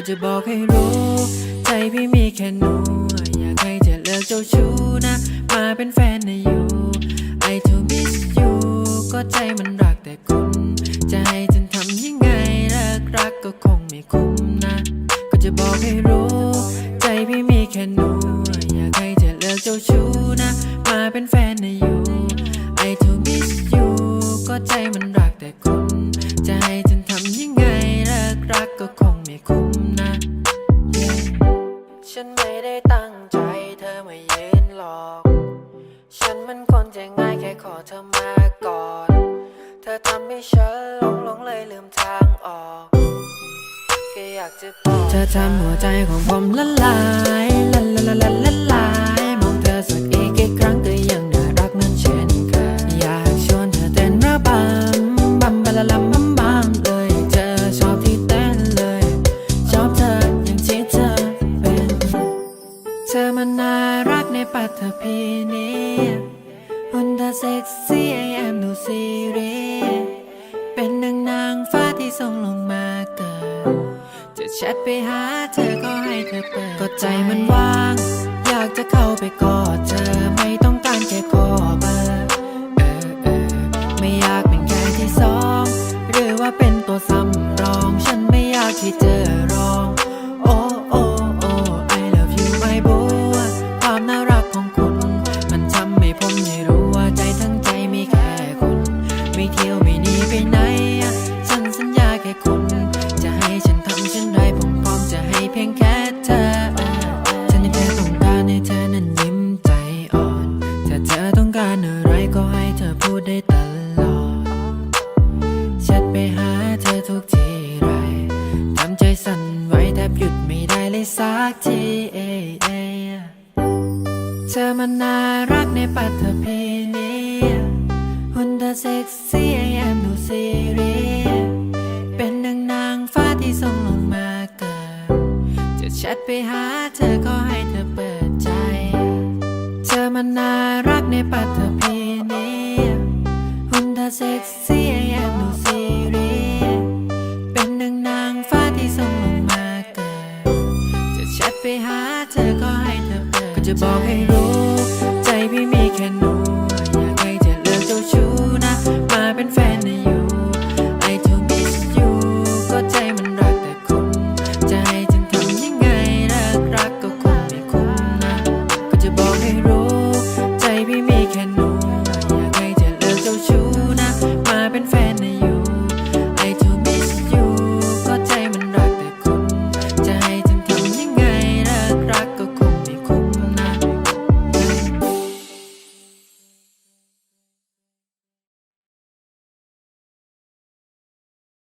ก็จะบอกให้รู้ ใจพี่มีแค่หนูอยากให้เธอเลิกเจ้าชู้นะ มาเป็นแฟนนะอยู่ I to miss you ก็ใจมันรักแต่คุณ จะให้ฉันทำยังไงเลิกรักก็คงไม่คุ้มนะ ก็จะบอกให้รู้ ใจพี่มีแค่หนูอยากให้เธอเลิกเจ้าชู้นะ มาเป็นแฟนนะอยู่ I to miss you ก็ใจมันรัก มันคนใจง่ายแค่ขอเธอมาก่อน เธอทำให้ฉันหลงหลงเลยลืมทางออกแค่อยากจะบอกเธอทำหัวใจของผมละลายละละละละละลายมองเธอสักอีกกี่ครั้งก็ยังน่ารักนั้นเช่นเคยอยากชวนเธอเต้นระบำบัมบะละลัมบัมบัมเลยเธอชอบที่เต้นเลยชอบเธออย่างที่เธอเป็น เธอมันน่ารักในปัตภีนี้ หุ่นเธอเซ็กซี่ไอแอมดูซีรีส์เป็นดังนางฟ้าที่ส่งลงมาเกิด จะแชทไปหาเธอก็ให้เธอเปิดก็ใจมันว่าง อยากจะเข้าไปกอดเธอ ไม่ต้องการแค่ขอเบอร์เออเออไม่อยากเป็นแค่ที่สอง หรือว่าเป็นตัวสำรอง ฉันไม่อยากที่เจอ ได้เลยสักทีเอเอเธอมันน่ารักในปัตภีนี้หุ่นเธอเซ็กซี่ไอแอมดูซีรีเป็นดังนางฟ้าที่ส่งลงมาเกิด จะแชทไปหาเธอก็ให้เธอเปิดใจ เธอมันน่ารักในปัตภีนี้หุ่นเธอเซ็กซี่ไอแอมดู จะแช